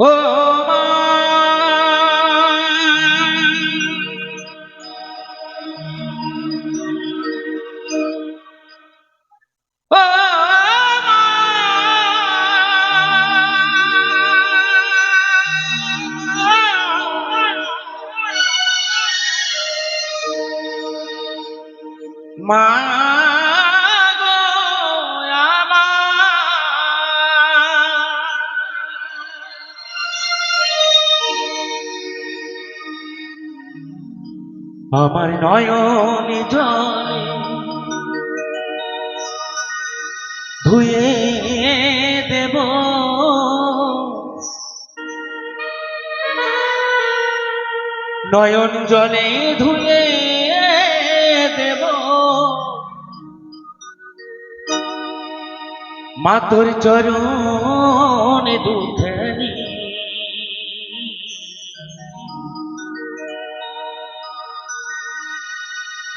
ও আমার নয়ন জলে ধুয়ে দেব। নয়ন জলে ধুয়ে দেব। মাতর চরণ দুধেরি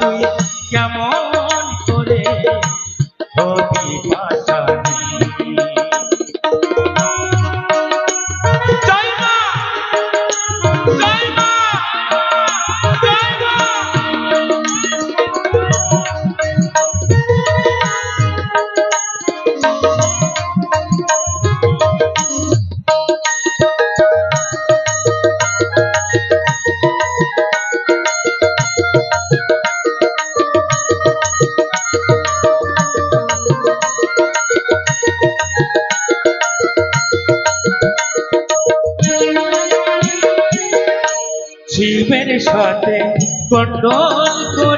তুই কেমন করে হবি কাসানি मेरे छाते पटोल को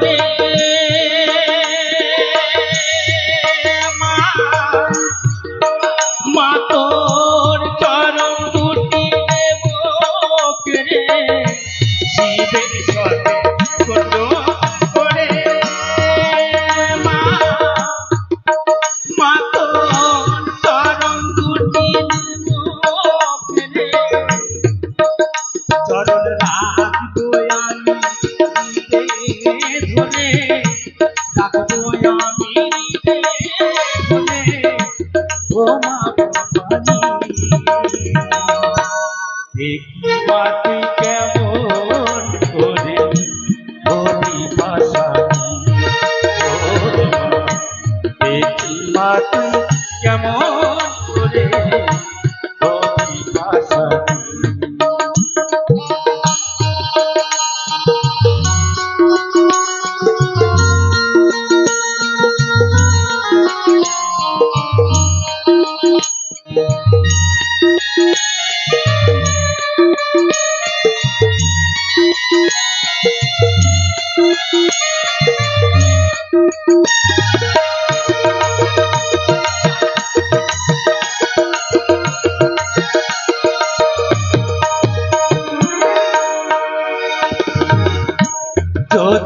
দেখি মাটি কেমন Chờ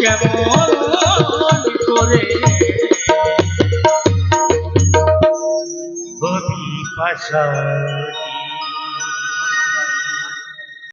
কেমন করে? পাশানি